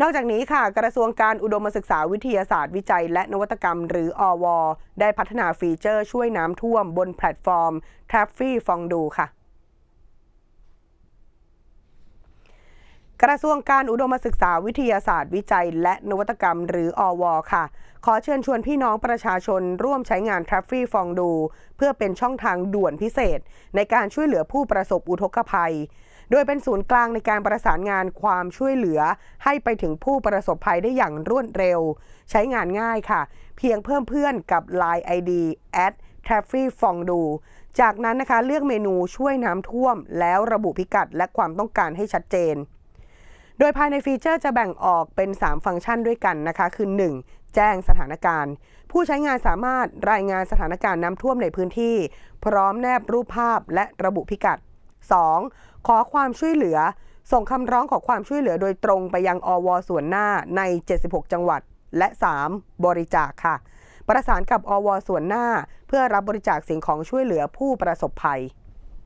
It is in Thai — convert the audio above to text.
นอกจากนี้ค่ะ กระทรวงการอุดมศึกษาวิทยาศาสตร์วิจัย และนวัตกรรม หรืออว ได้พัฒนาฟีเจอร์ช่วยน้ำท่วมบนแพลตฟอร์ม t r a f f y f o n d u ค่ะกระทรวงการอุดมศึกษาวิทยาศาสตร์วิจัย และนวัตกรรม หรืออว ค่ะ ขอเชิญชวนพี่น้องประชาชนร่วมใช้งาน t r a f f y f o n d u เพื่อเป็นช่องทางด่วนพิเศษ ในการช่วยเหลือผู้ประสบอุทกภัย โดยเป็นศูนย์กลางในการประสานงานความช่วยเหลือ ให้ไปถึงผู้ประสบภัยได้อย่างรวดเร็ว ใช้งานง่ายค่ะ เพียงเพิ่มเพื่อนกับ Line ID at t r a f f y f o n d u จากนั้นนะคะเลือกเมนูช่วยน้ำท่วม แล้วระบุพิกัดและความต้องการให้ชัดเจน โดยภายในฟีเจอร์จะแบ่งออกเป็น 3 ฟังก์ชันด้วยกันนะคะคือ 1. แจ้งสถานการณ์ ผู้ใช้งานสามารถรายงานสถานการณ์น้ำท่วมในพื้นที่ พร้อมแนบรูปภาพและระบุพิกัด 2. ขอความช่วยเหลือ ส่งคำร้องขอความช่วยเหลือโดยตรงไปยังอวส่วนหน้าใน 76 จังหวัด และ 3. บริจาคค่ะ ประสานกับอวส่วนหน้า เพื่อรับบริจาคสิ่งของช่วยเหลือผู้ประสบภัย